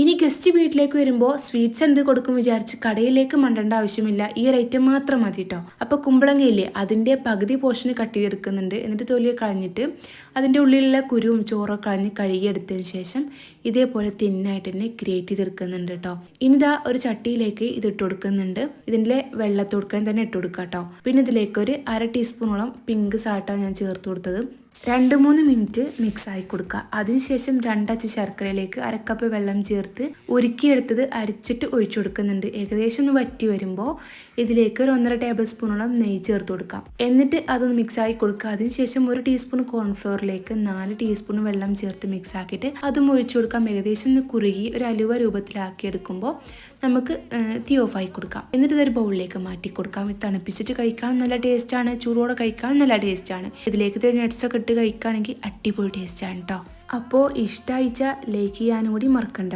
ഇനി ഗസ്റ്റ് വീട്ടിലേക്ക് വരുമ്പോൾ സ്വീറ്റ്സ് എന്ത് കൊടുക്കും വിചാരിച്ച് കടയിലേക്ക് മണ്ടേണ്ട ആവശ്യമില്ല. ഈ ഐറ്റം മാത്രം മതി കേട്ടോ അപ്പോൾ കുമ്പളങ്ങയില്ലേ അതിന്റെ പകുതി പോർഷന് കട്ട് ചെയ്തെടുക്കുന്നുണ്ട് എന്നിട്ട് തൊലിയെ കളഞ്ഞിട്ട് അതിന്റെ ഉള്ളിലുള്ള കുരുവും ചോറും കളഞ്ഞ് കഴുകിയെടുത്തതിന് ശേഷം ഇതേപോലെ തിന്നായിട്ട് തന്നെ ഗ്രേറ്റ് ചെയ്തെടുക്കുന്നുണ്ട് കേട്ടോ ഇനിതാ ഒരു ചട്ടിയിലേക്ക് ഇത് ഇട്ട് കൊടുക്കുന്നുണ്ട്. ഇതിന്റെ വെള്ളത്തൊടുക്കാൻ തന്നെ ഇട്ട് കൊടുക്കാം കേട്ടോ പിന്നെ ഇതിലേക്ക് ഒരു അര ടീസ്പൂണോളം പിങ്ക് സാട്ടാണ് ഞാൻ ചേർത്ത് കൊടുത്തത്. രണ്ട് മൂന്ന് മിനിറ്റ് മിക്സ് ആയി കൊടുക്കുക. അതിനുശേഷം രണ്ടച്ച് ശർക്കരയിലേക്ക് അരക്കപ്പ് വെള്ളം ചേർത്ത് ഉരുക്കിയെടുത്തത് അരിച്ചിട്ട് ഒഴിച്ചു കൊടുക്കുന്നുണ്ട്. ഏകദേശം ഒന്ന് വറ്റി വരുമ്പോൾ ഇതിലേക്ക് ഒരു ഒന്നര ടേബിൾ സ്പൂണോളം നെയ്യ് ചേർത്ത് കൊടുക്കാം എന്നിട്ട് അതൊന്ന് മിക്സ് ആയി കൊടുക്കുക. അതിനുശേഷം ഒരു ടീസ്പൂൺ കോൺഫ്ലോറിലേക്ക് നാല് ടീസ്പൂൺ വെള്ളം ചേർത്ത് മിക്സ് ആക്കിയിട്ട് അതും ഒഴിച്ചു കൊടുക്കാം. ഏകദേശം ഒന്ന് കുറുകി ഒരു അലുവ രൂപത്തിലാക്കി എടുക്കുമ്പോൾ നമുക്ക് തീ ഓഫ് ആയി കൊടുക്കാം. എന്നിട്ട് ഇതൊരു ബൗളിലേക്ക് മാറ്റി കൊടുക്കാം. തണുപ്പിച്ചിട്ട് കഴിക്കാൻ നല്ല ടേസ്റ്റാണ് ചൂടോടെ കഴിക്കാൻ നല്ല ടേസ്റ്റാണ് ഇതിലേക്ക് ഒക്കെ ഇട്ട് കഴിക്കുകയാണെങ്കിൽ അടിപൊളി ആണ് കേട്ടോ അപ്പോൾ ഇഷ്ടമായിച്ച ലൈക്ക് ചെയ്യാനും കൂടി മറക്കണ്ട